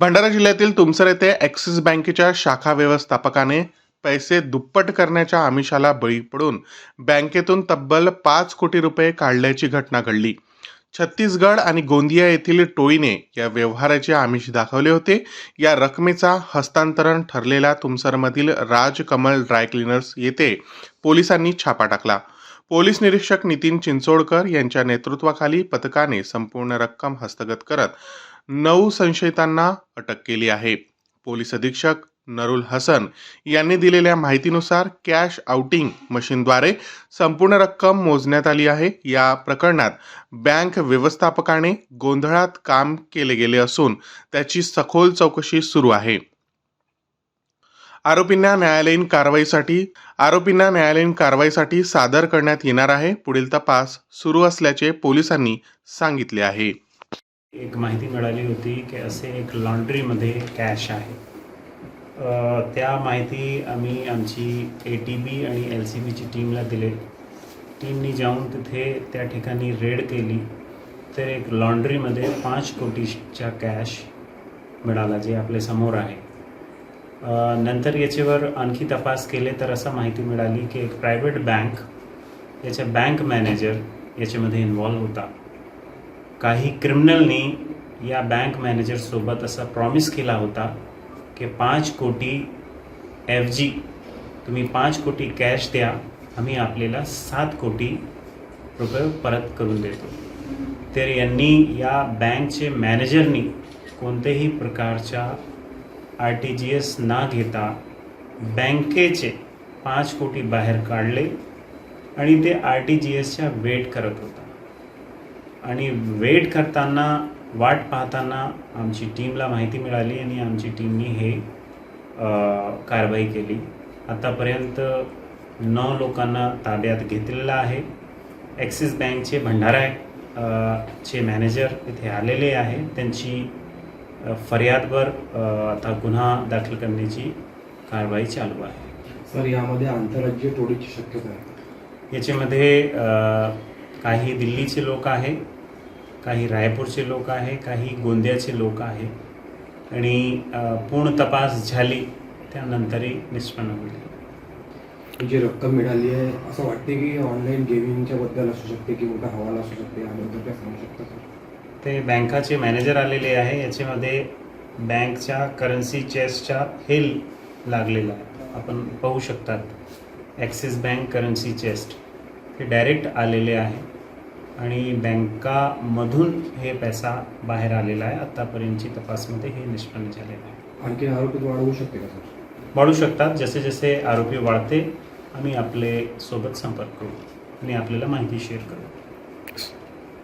भंडारा जिल्ह्यातील तुमसर येथे ॲक्सिस बँकेच्या शाखा व्यवस्थापकाने पैसे दुप्पट करण्याच्या आमिषाला बळी पडून बँकेतून तब्बल पाच कोटी रुपये काढल्याची घटना घडली. छत्तीसगड आणि गोंदिया येथील टोळीने या व्यवहाराचे आमिष दाखवले होते. या रकमेचा हस्तांतरण ठरलेल्या तुमसरमधील राज कमल ड्राय क्लिनर्स येथे पोलिसांनी छापा टाकला. पोलीस निरीक्षक नितीन चिंचोडकर यांच्या नेतृत्वाखाली पथकाने संपूर्ण रक्कम हस्तगत करत नऊ संशयितांना अटक केली आहे. पोलीस अधीक्षक नरुल हसन यांनी दिलेल्या माहितीनुसार कॅश आउटिंग मशीनद्वारे संपूर्ण रक्कम मोजण्यात आली आहे. या प्रकरणात बँक व्यवस्थापकाने गोंधळात काम केले गेले असून त्याची सखोल चौकशी सुरू आहे. आरोपींना न्यायालयीन कारवाईसाठी आरोपींना न्यायालयीन कारवाईसाठी सादर करण्यात येणार आहे. पुढील तपास सुरू असल्याचे पोलिसांनी सांगितले आहे. एक माहिती मिळाली होती की असे एक लॉन्ड्रीमध्ये कॅश आहे. त्या माहिती आम्ही आमची ए टी बी आणि एल सी बीची टीमला दिले. टीमनी जाऊन तिथे त्या ठिकाणी रेड केली. तर एक लॉन्ड्रीमध्ये पाच कोटीच्या कॅश मिळाला जे आपल्यासमोर आहे. नंतर याच्यावर आणखी तपास केले तर असं माहिती मिळाली की एक प्रायव्हेट बँक याच्या बँक मॅनेजर याच्यामध्ये इन्व्हॉल्व होता. काही क्रिमिनलनी या बँक मॅनेजरसोबत असा प्रॉमिस केला होता की पाच कोटी एफ जी तुम्ही पाच कोटी कॅश द्या आम्ही आपल्याला सात कोटी रुपये परत करून देतो. तर यांनी या बँकचे मॅनेजरनी कोणत्याही प्रकारच्या आर टी जी एस ना घेता बँकेचे पाच कोटी बाहेर काढले आणि ते आर टी जी एसच्या वेट करत होता. आणि वेट करताना वाट पाहताना आमची टीमला माहिती मिळाली आणि आमची टीमनी हे कारवाई केली. आतापर्यंत नऊ लोकांना ताब्यात घेतलेलं आहे. ॲक्सिस बँकचे भंडारा चे मॅनेजर इथे आलेले आहे. त्यांची फर्यादवर आता गुन्हा दाखल करण्याची कारवाई चालू आहे. सर यामध्ये आंतरराज्यीय टोळीची शक्यता आहे. याच्यामध्ये काही दिल्लीचे लोक आहे काही रायपूरचे लोक आहे काही गोंदियाचे लोक आहे. आणि पूर्ण तपास झाली त्यानंतरही निष्पन्न होईल. जी रक्कम मिळाली आहे असं वाटते की ऑनलाईन गेमिंगच्या बद्दल असू शकते की मोठा हवाला असू शकते याबद्दल काय सांगू शकता ते बँकाचे मॅनेजर आलेले आहे याच्यामध्ये बँकच्या करन्सी चेसच्या हेल लागलेला आहे. आपण पाहू शकतात ॲक्सिस बँक करन्सी चेस्ट हे डायरेक्ट आलेले आहे. आणि बँकामधून हे पैसा बाहेर आलेला आहे. आत्तापर्यंतची तपासमध्ये हे निष्पन्न झालेलं आहे. आणखी आरोपी वाढवू शकते का सर? वाढू शकतात. जसे जसे आरोपी वाढते आम्ही आपले सोबत संपर्क करू आणि आपल्याला माहिती शेअर करू.